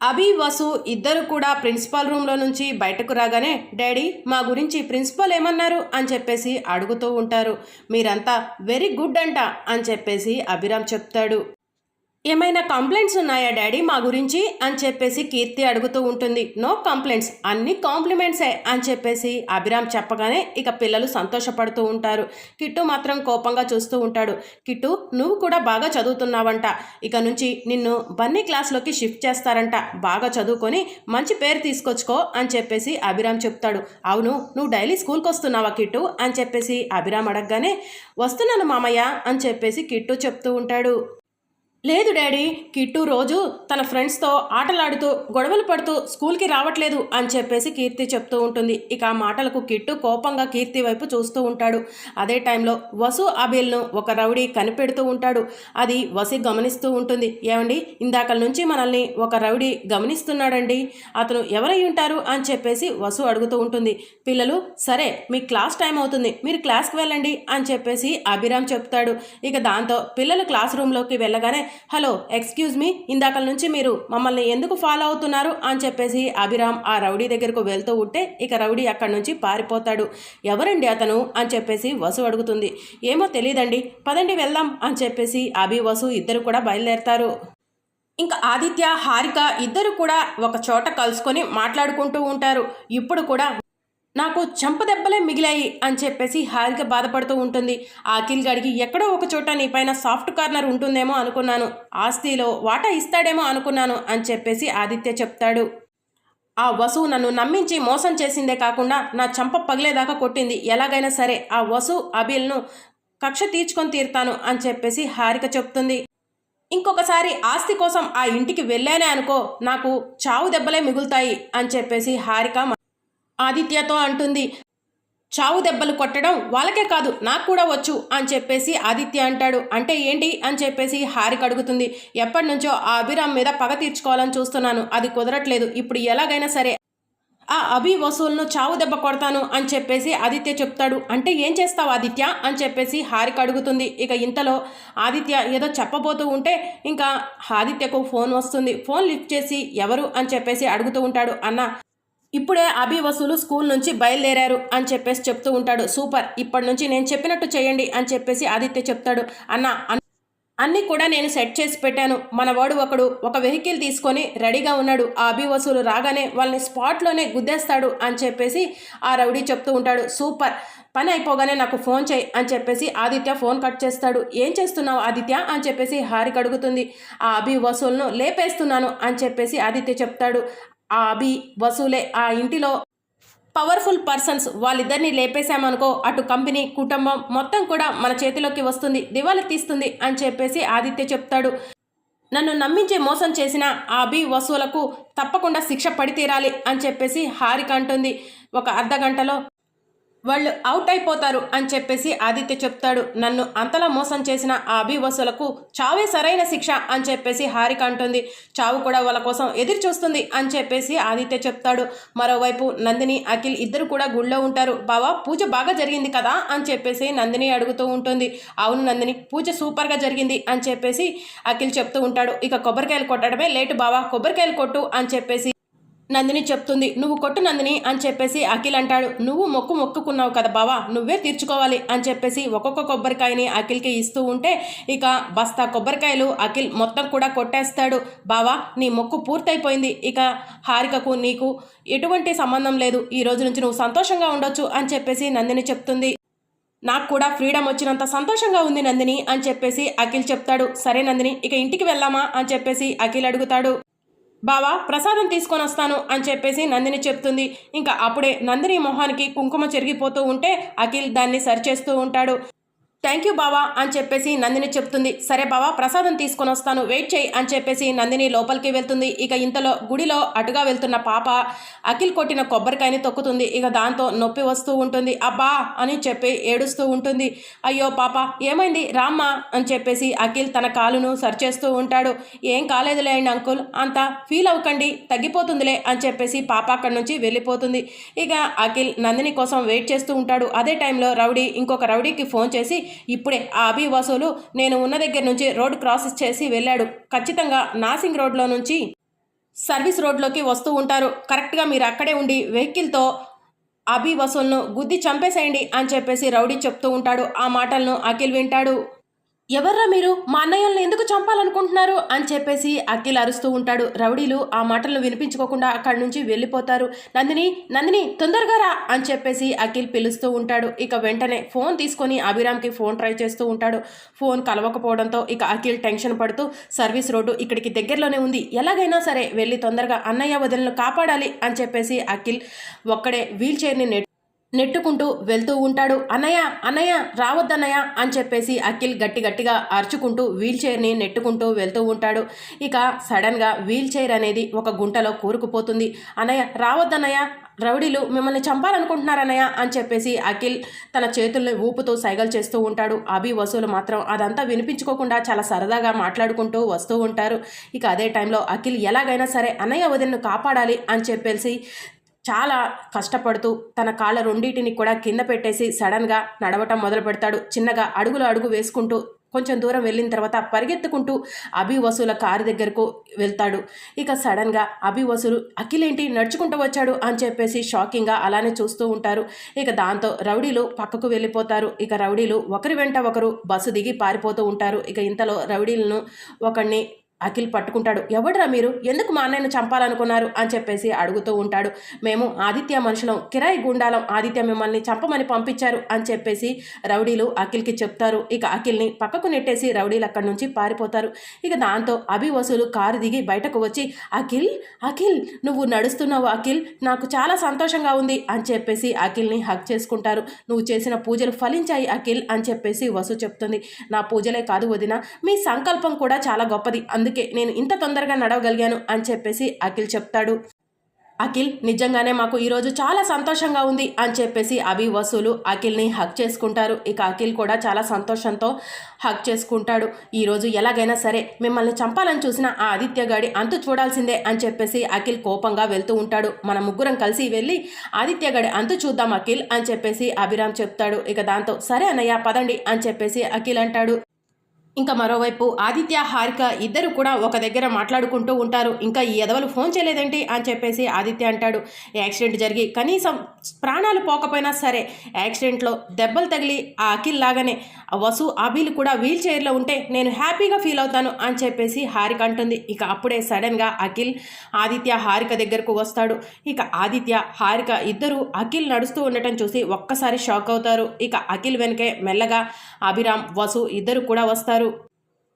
అభి వసు ఇద్దరు కూడా ప్రిన్సిపాల్ రూమ్లో నుంచి బయటకు రాగానే డాడీ మా గురించి ప్రిన్సిపాల్ ఏమన్నారు? అని చెప్పేసి అడుగుతూ ఉంటారు. మీరంతా వెరీ గుడ్ అంట అని చెప్పేసి అభిరామ్ చెప్తాడు. ఏమైనా కంప్లైంట్స్ ఉన్నాయా డాడీ? మా గురించి అని చెప్పేసి కీర్తి అడుగుతూ ఉంటుంది. నో కంప్లైంట్స్ అన్ని కాంప్లిమెంట్సే అని చెప్పేసి అభిరామ్ చెప్పగానే ఇక పిల్లలు సంతోషపడుతూ ఉంటారు. కిట్టు మాత్రం కోపంగా చూస్తూ ఉంటాడు. కిట్టు నువ్వు కూడా బాగా చదువుతున్నావంట. ఇక నుంచి నిన్ను బన్నీ క్లాస్లోకి షిఫ్ట్ చేస్తారంట. బాగా చదువుకొని మంచి పేరు తీసుకొచ్చుకో అని చెప్పేసి అభిరామ్ చెప్తాడు. అవును నువ్వు డైలీ స్కూల్కి వస్తున్నావా కిట్టు? అని చెప్పేసి అభిరామ్ అడగగానే వస్తున్నాను మామయ్య అని చెప్పేసి కిట్టు చెప్తూ ఉంటాడు. లేదు డాడీ కిట్టు రోజు తన ఫ్రెండ్స్తో ఆటలాడుతూ గొడవలు పడుతూ స్కూల్కి రావట్లేదు అని చెప్పేసి కీర్తి చెప్తూ ఉంటుంది. ఇక ఆ మాటలకు కిట్టు కోపంగా కీర్తి వైపు చూస్తూ ఉంటాడు. అదే టైంలో వసు అబిల్ను ఒక రౌడీ కనిపెడుతూ ఉంటాడు. అది వసి గమనిస్తూ ఉంటుంది. ఏమండి ఇందాకల నుంచి మనల్ని ఒక రౌడీ గమనిస్తున్నాడండి. అతను ఎవరై ఉంటారు అని చెప్పేసి వసు అడుగుతూ ఉంటుంది. పిల్లలు సరే మీ క్లాస్ టైం అవుతుంది. మీరు క్లాస్కి వెళ్ళండి అని చెప్పేసి అభిరామ్ చెప్తాడు. ఇక దాంతో పిల్లలు క్లాస్ రూమ్లోకి వెళ్ళగానే హలో ఎక్స్క్యూజ్ మీ ఇందాకల నుంచి మీరు మమ్మల్ని ఎందుకు ఫాలో అవుతున్నారు అని చెప్పేసి అభిరామ్ ఆ రౌడీ దగ్గరకు వెళ్తూ ఉంటే ఇక రౌడీ అక్కడి నుంచి పారిపోతాడు. ఎవరండి అతను అని చెప్పేసి వసు అడుగుతుంది. ఏమో తెలియదండి పదండి వెళ్దాం అని చెప్పేసి అభి వసు ఇద్దరు కూడా బయలుదేరతారు. ఇంకా ఆదిత్య హారిక ఇద్దరు కూడా ఒక చోట కలుసుకొని మాట్లాడుకుంటూ ఉంటారు. ఇప్పుడు కూడా నాకు చెంపదెబ్బలే మిగిలాయి అని చెప్పేసి హారిక బాధపడుతూ ఉంటుంది. ఆ అఖిల్ గడికి ఎక్కడో ఒక చోట నీ పైన సాఫ్ట్ కార్నర్ ఉంటుందేమో అనుకున్నాను. ఆస్తిలో వాటా ఇస్తాడేమో అనుకున్నాను అని చెప్పేసి ఆదిత్య చెప్తాడు. ఆ వసు నన్ను నమ్మించి మోసం చేసిందే కాకుండా నా చంప పగిలేదాకా కొట్టింది. ఎలాగైనా సరే ఆ వసు అబిల్ను కక్ష తీర్చుకొని తీరుతాను అని చెప్పేసి హారిక చెప్తుంది. ఇంకొకసారి ఆస్తి కోసం ఆ ఇంటికి వెళ్ళానే అనుకో నాకు చావు దెబ్బలే మిగులుతాయి అని చెప్పేసి హారిక ఆదిత్యతో అంటుంది. చావు దెబ్బలు కొట్టడం వాళ్ళకే కాదు నాకు కూడా వచ్చు అని చెప్పేసి ఆదిత్య అంటాడు. అంటే ఏంటి? అని చెప్పేసి హారిక అడుగుతుంది. ఎప్పటి నుంచో ఆ అభిరామ్ మీద పగ తీర్చుకోవాలని చూస్తున్నాను. అది కుదరట్లేదు. ఇప్పుడు ఎలాగైనా సరే ఆ అభి వసూలను చావు దెబ్బ కొడతాను అని చెప్పేసి ఆదిత్య చెప్తాడు. అంటే ఏం చేస్తావు ఆదిత్య? అని చెప్పేసి హారిక అడుగుతుంది. ఇక ఇంతలో ఆదిత్య ఏదో చెప్పబోతూ ఉంటే ఇంకా ఆదిత్యకు ఫోన్ వస్తుంది. ఫోన్ లిఫ్ట్ చేసి ఎవరు? అని చెప్పేసి అడుగుతూ ఉంటాడు. అన్న ఇప్పుడే అభి వసూలు స్కూల్ నుంచి బయలుదేరారు అని చెప్పేసి చెప్తూ ఉంటాడు. సూపర్ ఇప్పటి నుంచి నేను చెప్పినట్టు చేయండి అని చెప్పేసి ఆదిత్య చెప్తాడు. అన్న అన్నీ కూడా నేను సెట్ చేసి పెట్టాను. మన వాడు ఒకడు ఒక వెహికల్ తీసుకొని రెడీగా ఉన్నాడు. ఆ అభి వసూలు రాగానే వాళ్ళని స్పాట్లోనే గుద్దేస్తాడు అని చెప్పేసి ఆ రౌడీ చెప్తూ ఉంటాడు. సూపర్ పని అయిపోగానే నాకు ఫోన్ చేయి అని చెప్పేసి ఆదిత్య ఫోన్ కట్ చేస్తాడు. ఏం చేస్తున్నావు ఆదిత్య అని చెప్పేసి హారిక అడుగుతుంది. ఆ అభి వసూలను లేపేస్తున్నాను అని చెప్పేసి ఆదిత్య చెప్తాడు. ఆ అభి వసూలే ఆ ఇంటిలో పవర్ఫుల్ పర్సన్స్ వాళ్ళిద్దరిని లేపేశామనుకో అటు కంపెనీ కుటుంబం మొత్తం కూడా మన చేతిలోకి వస్తుంది దివాళి తీస్తుంది అని చెప్పేసి ఆదిత్య చెప్తాడు. నన్ను నమ్మించి మోసం చేసిన ఆ అభి వసూలకు తప్పకుండా శిక్ష పడి తీరాలి అని చెప్పేసి హారిక అంటుంది. ఒక అర్ధ గంటలో వాళ్ళు అవుట్ అయిపోతారు అని చెప్పేసి ఆదిత్య చెప్తాడు. నన్ను అంతలా మోసం చేసిన ఆ అభివసులకు చావే సరైన శిక్ష అని చెప్పేసి హారిక అంటుంది. చావు కూడా వాళ్ళ కోసం ఎదురు చూస్తుంది అని చెప్పేసి ఆదిత్య చెప్తాడు. మరోవైపు నందిని అఖిల్ ఇద్దరు కూడా గుళ్ళో ఉంటారు. బావా పూజ బాగా జరిగింది కదా అని చెప్పేసి నందిని అడుగుతూ ఉంటుంది. అవును నందిని పూజ సూపర్గా జరిగింది అని చెప్పేసి అఖిల్ చెప్తూ ఉంటాడు. ఇక కొబ్బరికాయలు కొట్టడమే లేటు బావా కొబ్బరికాయలు కొట్టు అని చెప్పేసి నందిని చెప్తుంది. నువ్వు కొట్టు నందిని అని చెప్పేసి అఖిల్ అంటాడు. నువ్వు మొక్కు మొక్కుకున్నావు కదా బావా నువ్వే తీర్చుకోవాలి అని చెప్పేసి ఒక్కొక్క కొబ్బరికాయని అఖిల్కి ఇస్తూ ఉంటే ఇక బస్తా కొబ్బరికాయలు అఖిల్ మొత్తం కూడా కొట్టేస్తాడు. బావా నీ మొక్కు పూర్తయిపోయింది. ఇక హారికకు నీకు ఎటువంటి సంబంధం లేదు. ఈ రోజు నుంచి నువ్వు సంతోషంగా ఉండొచ్చు అని చెప్పేసి నందిని చెప్తుంది. నాకు కూడా ఫ్రీడమ్ వచ్చినంత సంతోషంగా ఉంది నందిని అని చెప్పేసి అఖిల్ చెప్తాడు. సరే నందిని ఇక ఇంటికి వెళ్దామా అని చెప్పేసి అఖిల్ అడుగుతాడు. బావా ప్రసాదం తీసుకొని వస్తాను అని చెప్పేసి నందిని చెప్తుంది. ఇంకా అప్పుడే నందిని మొహానికి కుంకుమ చెరిగిపోతూ ఉంటే అఖిల్ దాన్ని సరిచేస్తూ ఉంటాడు. థ్యాంక్ యూ బావా అని చెప్పేసి నందిని చెప్తుంది. సరే బావా ప్రసాదం తీసుకొని వస్తాను. వెయిట్ చేయి అని చెప్పేసి నందిని లోపలికి వెళ్తుంది. ఇక ఇంతలో గుడిలో అటుగా వెళ్తున్న పాప అఖిల్ కొట్టిన కొబ్బరికాయని తొక్కుతుంది. ఇక దాంతో నొప్పి వస్తూ ఉంటుంది. అబ్బా అని చెప్పి ఏడుస్తూ ఉంటుంది. అయ్యో పాప ఏమైంది? రామ్మా అని చెప్పేసి అఖిల్ తన కాలును సరిచేస్తూ ఉంటాడు. ఏం కాలేదులే అండి అంకుల్ అంత ఫీల్ అవ్వకండి తగ్గిపోతుందిలే అని చెప్పేసి పాప అక్కడి నుంచి వెళ్ళిపోతుంది. ఇక అఖిల్ నందిని కోసం వెయిట్ చేస్తూ ఉంటాడు. అదే టైంలో రౌడీ ఇంకొక రౌడీకి ఫోన్ చేసి ఇప్పుడే ఆ అభి వసూలు నేను ఉన్న దగ్గర నుంచి రోడ్ క్రాస్ చేసి వెళ్ళాడు. ఖచ్చితంగా నాసింగ్ రోడ్లో నుంచి సర్వీస్ రోడ్లోకి వస్తూ ఉంటారు. కరెక్ట్గా మీరు అక్కడే ఉండి వెహికల్తో అభి వసూల్ను గుద్ది చంపేసేయండి అని చెప్పేసి రౌడీ చెప్తూ ఉంటాడు. ఆ మాటలను అఖిల్ వింటాడు. ఎవర్రా మీరు? మా అన్నయ్యల్ని ఎందుకు చంపాలనుకుంటున్నారు? అని చెప్పేసి అఖిల్ అరుస్తూ ఉంటాడు. రౌడీలు ఆ మాటలను వినిపించుకోకుండా అక్కడి నుంచి వెళ్ళిపోతారు. నందిని నందిని తొందరగా రా! అని చెప్పేసి అఖిల్ పిలుస్తూ ఉంటాడు. ఇక వెంటనే ఫోన్ తీసుకొని అభిరామ్కి ఫోన్ ట్రై చేస్తూ ఉంటాడు. ఫోన్ కలవకపోవడంతో ఇక అఖిల్ టెన్షన్ పడుతూ సర్వీస్ రోడ్డు ఇక్కడికి దగ్గరలోనే ఉంది. ఎలాగైనా సరే వెళ్ళి తొందరగా అన్నయ్య వదిలను కాపాడాలి అని చెప్పేసి అఖిల్ ఒక్కడే వీల్ చైర్ని నెట్టుకుంటూ వెళ్తూ ఉంటాడు. అన్నయ్య అన్నయ్య రావద్దన్నయ్య అని చెప్పేసి అఖిల్ గట్టి గట్టిగా అరుచుకుంటూ వీల్ చైర్ని నెట్టుకుంటూ వెళ్తూ ఉంటాడు. ఇక సడన్గా వీల్ చైర్ అనేది ఒక గుంటలో కూరుకుపోతుంది. అన్నయ్య రావద్దన్నయ్య రౌడీలు మిమ్మల్ని చంపాలనుకుంటున్నారన్నయ్య అని చెప్పేసి అఖిల్ తన చేతుల్ని ఊపుతూ సైగలు చేస్తూ ఉంటాడు. అభి వసూలు మాత్రం అదంతా వినిపించుకోకుండా చాలా సరదాగా మాట్లాడుకుంటూ వస్తూ ఉంటారు. ఇక అదే టైంలో అఖిల్ ఎలాగైనా సరే అన్నయ్య వదిలిని కాపాడాలి అని చెప్పేసి చాలా కష్టపడుతూ తన కాళ్ళ రెండింటిని కూడా కింద పెట్టేసి సడన్గా నడవటం మొదలు పెడతాడు. చిన్నగా అడుగులు అడుగు వేసుకుంటూ కొంచెం దూరం వెళ్ళిన తర్వాత పరిగెత్తుకుంటూ అభి వసూల కారు దగ్గరకు వెళ్తాడు. ఇక సడన్గా అభి వసూలు అఖిలేంటి నడుచుకుంటూ వచ్చాడు అని చెప్పేసి షాకింగ్గా అలానే చూస్తూ ఉంటారు. ఇక దాంతో రౌడీలు పక్కకు వెళ్ళిపోతారు. ఇక రౌడీలు ఒకరి వెంట ఒకరు బస్సు దిగి పారిపోతూ ఉంటారు. ఇక ఇంతలో రౌడీలను ఒకరిని అఖిల్ పట్టుకుంటాడు. ఎవడరా మీరు? ఎందుకు మా అన్నయ్యను చంపాలనుకున్నారు? అని చెప్పేసి అడుగుతూ ఉంటాడు. మేము ఆదిత్య మనుషులం. కిరాయి గుండాలం. ఆదిత్య మిమ్మల్ని చంపమని పంపించారు. అని చెప్పేసి రౌడీలు అఖిల్కి చెప్తారు. ఇక అఖిల్ని పక్కకు నెట్టేసి రౌడీలు అక్కడి నుంచి పారిపోతారు. ఇక దాంతో అభి వసూలు కారు దిగి బయటకు వచ్చి అఖిల్ అఖిల్ నువ్వు నడుస్తున్నావు అఖిల్. నాకు చాలా సంతోషంగా ఉంది. అని చెప్పేసి అఖిల్ని హక్ చేసుకుంటారు. నువ్వు చేసిన పూజలు ఫలించాయి అఖిల్. అని చెప్పేసి వసు చెప్తుంది. నా పూజలే కాదు వదిన. మీ సంకల్పం కూడా చాలా గొప్పది. అందుకే నేను ఇంత తొందరగా నడవగలిగాను అని చెప్పేసి అఖిల్ చెప్తాడు. అఖిల్ నిజంగానే మాకు ఈరోజు చాలా సంతోషంగా ఉంది అని చెప్పేసి అభి వసూలు అఖిల్ని హక్ చేసుకుంటారు. ఇక అఖిల్ కూడా చాలా సంతోషంతో హక్ చేసుకుంటాడు. ఈరోజు ఎలాగైనా సరే మిమ్మల్ని చంపాలని చూసిన ఆ ఆదిత్య గాడి అంతు చూడాల్సిందే అని చెప్పేసి అఖిల్ కోపంగా వెళ్తూ ఉంటాడు. మన ముగ్గురం కలిసి వెళ్ళి ఆదిత్యగాడి అంతు చూద్దాం అఖిల్ అని చెప్పేసి అభిరామ్ చెప్తాడు. ఇక దాంతో సరే అన్నయ్య పదండి అని చెప్పేసి అఖిల్ అంటాడు. ఇంకా మరోవైపు ఆదిత్య హారిక ఇద్దరు కూడా ఒక దగ్గర మాట్లాడుకుంటూ ఉంటారు. ఇంకా ఈ ఎదవలు ఫోన్ చేయలేదేంటి అని చెప్పేసి ఆదిత్య అంటాడు. యాక్సిడెంట్ జరిగి కనీసం ప్రాణాలు పోకపోయినా సరే యాక్సిడెంట్లో దెబ్బలు తగిలి ఆ అఖిల్ లాగానే ఆ వసు అభిలు కూడా వీల్ చైర్లో ఉంటే నేను హ్యాపీగా ఫీల్ అవుతాను అని చెప్పేసి హారిక అంటుంది. ఇక అప్పుడే సడన్గా అఖిల్ ఆదిత్య హారిక దగ్గరకు వస్తాడు. ఇక ఆదిత్య హారిక ఇద్దరు అఖిల్ నడుస్తూ ఉండటం చూసి ఒక్కసారి షాక్ అవుతారు. ఇక అఖిల్ వెనకే మెల్లగా అభిరామ్ వసు ఇద్దరు కూడా వస్తారు.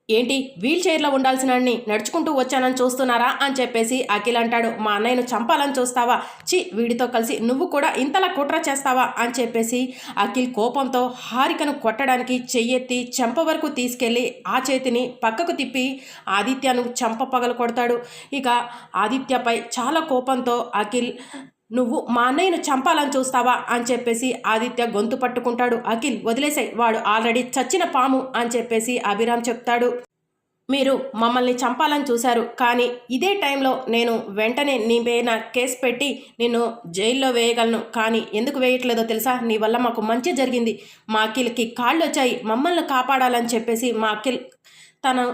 ఏంటి వీల్ చైర్లో ఉండాల్సిన నడుచుకుంటూ వచ్చానని చూస్తున్నారా అని చెప్పేసి అఖిల్ అంటాడు. మా అన్నయ్యను చంపాలని చూస్తావా? చి వీడితో కలిసి నువ్వు కూడా ఇంతలా కుట్ర చేస్తావా? అని చెప్పేసి అఖిల్ కోపంతో హారికను కొట్టడానికి చెయ్యెత్తి చెంప వరకు తీసుకెళ్ళి ఆ చేతిని పక్కకు తిప్పి ఆదిత్యను చంప పగలు కొడతాడు. ఇక ఆదిత్యపై చాలా కోపంతో అఖిల్ నువ్వు మా అన్నయ్యను చంపాలని చూస్తావా అని చెప్పేసి ఆదిత్య గొంతు పట్టుకుంటాడు. అఖిల్ వదిలేసాయి వాడు ఆల్రెడీ చచ్చిన పాము అని చెప్పేసి అభిరామ్ చెప్తాడు. మీరు మమ్మల్ని చంపాలని చూశారు కానీ ఇదే టైంలో నేను వెంటనే నీ పైన కేసు పెట్టి నిన్ను జైల్లో వేయగలను కానీ ఎందుకు వేయట్లేదో తెలుసా? నీ వల్ల మాకు మంచి జరిగింది. మా అఖిల్కి కాళ్ళు వచ్చాయి మమ్మల్ని కాపాడాలని చెప్పేసి మా అఖిల్ తను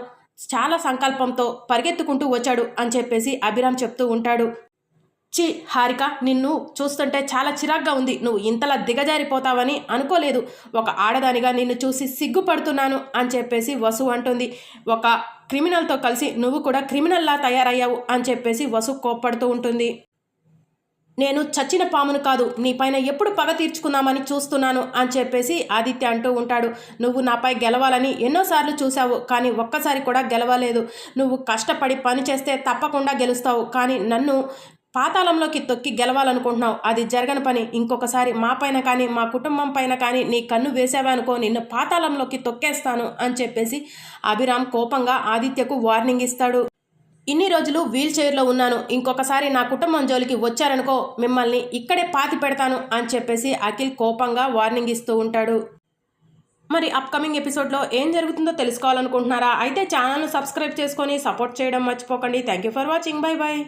చాలా సంకల్పంతో పరిగెత్తుకుంటూ వచ్చాడు అని చెప్పేసి అభిరామ్ చెప్తూ ఉంటాడు. చి హారిక నిన్ను చూస్తుంటే చాలా చిరాగ్గా ఉంది. నువ్వు ఇంతలా దిగజారిపోతావని అనుకోలేదు. ఒక ఆడదానిగా నిన్ను చూసి సిగ్గుపడుతున్నాను అని చెప్పేసి వసు అంటుంది. ఒక క్రిమినల్తో కలిసి నువ్వు కూడా క్రిమినల్లా తయారయ్యావు అని చెప్పేసి వసు కోప్పడుతూ ఉంటుంది. నేను చచ్చిన పామును కాదు నీ పైన ఎప్పుడు పగ తీర్చుకుందామని చూస్తున్నాను అని చెప్పేసి ఆదిత్య అంటూ ఉంటాడు. నువ్వు నాపై గెలవాలని ఎన్నోసార్లు చూసావు కానీ ఒక్కసారి కూడా గెలవలేదు. నువ్వు కష్టపడి పని చేస్తే తప్పకుండా గెలుస్తావు కానీ నన్ను పాతాళంలోకి తొక్కి గెలవాలనుకుంటున్నావు. అది జరగని పని. ఇంకొకసారి మా పైన కానీ మా కుటుంబం పైన కానీ నీ కన్ను వేసావనుకో నిన్ను పాతాళంలోకి తొక్కేస్తాను అని చెప్పేసి అభిరామ్ కోపంగా ఆదిత్యకు వార్నింగ్ ఇస్తాడు. ఇన్ని రోజులు వీల్ చైర్లో ఉన్నాను. ఇంకొకసారి నా కుటుంబం జోలికి వచ్చారనుకో మిమ్మల్ని ఇక్కడే పాతి పెడతాను అని చెప్పేసి అఖిల్ కోపంగా వార్నింగ్ ఇస్తూ ఉంటాడు. మరి అప్కమింగ్ ఎపిసోడ్లో ఏం జరుగుతుందో తెలుసుకోవాలనుకుంటున్నారా? అయితే ఛానల్ను సబ్స్క్రైబ్ చేసుకొని సపోర్ట్ చేయడం మర్చిపోకండి. Thank you for watching. Bye bye